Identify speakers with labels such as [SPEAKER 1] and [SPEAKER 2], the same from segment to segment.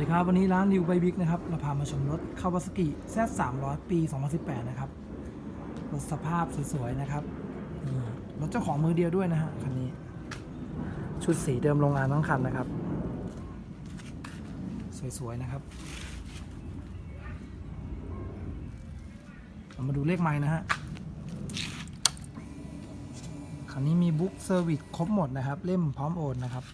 [SPEAKER 1] สวัสดีครับวันนี้ร้านริวไบบิกนะครับเราพามาชมรถคาวาซากิแซ300 ปี 2018 นะครับรถสภาพสวยๆนะครับรถเจ้าของมือเดียวด้วยนะฮะคันนี้ ชุดสีเดิมโรงงานทั้งคันนะครับ สวยๆนะครับเรามาดูเลขไม้นะฮะคันนี้มีบุ๊กเซอร์วิสครบหมดนะครับ เล่มพร้อมโอนนะครับ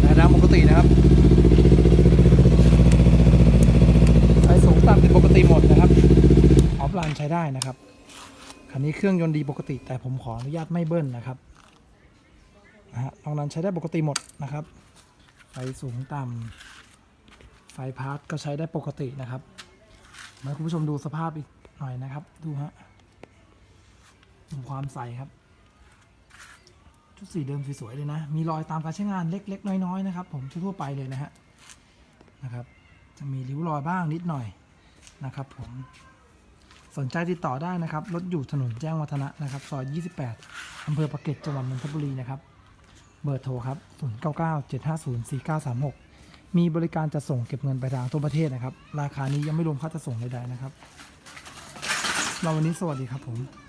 [SPEAKER 1] แต่น้ำปกตินะครับไฟสูงต่ำเป็นปกติหมดนะครับ ออฟไลน์ใช้ได้นะครับคันนี้เครื่องยนต์ดีปกติ แต่ผมขออนุญาตไม่เบิ้ลนะครับนะฮะตรงนั้นใช้ได้ปกติหมดนะครับ ไฟสูงต่ำไฟพาร์ทก็ใช้ได้ปกตินะครับมาคุณผู้ชมดูสภาพอีกหน่อยนะครับ ดูฮะดูความใสครับ ชุดสีเดิมสวยๆเลยนะ มีรอยตามการใช้งานเล็กๆ น้อยๆ นะครับ ผมทั่วๆไปเลยนะฮะนะครับ จะมีริ้วรอยบ้างนิดหน่อยนะครับผม สนใจติดต่อได้นะครับ รถอยู่ถนนแจ้งวัฒนะนะครับ ซอย 28 อำเภอปากเกร็ดจังหวัดนนทบุรีนะครับ เบอร์โทรครับ 0997504936 มีบริการจะส่งเก็บเงินไปทางทั่วประเทศนะครับ ราคานี้ยังไม่รวมค่าจะส่งใดๆนะครับ เราวันนี้สวัสดีครับผม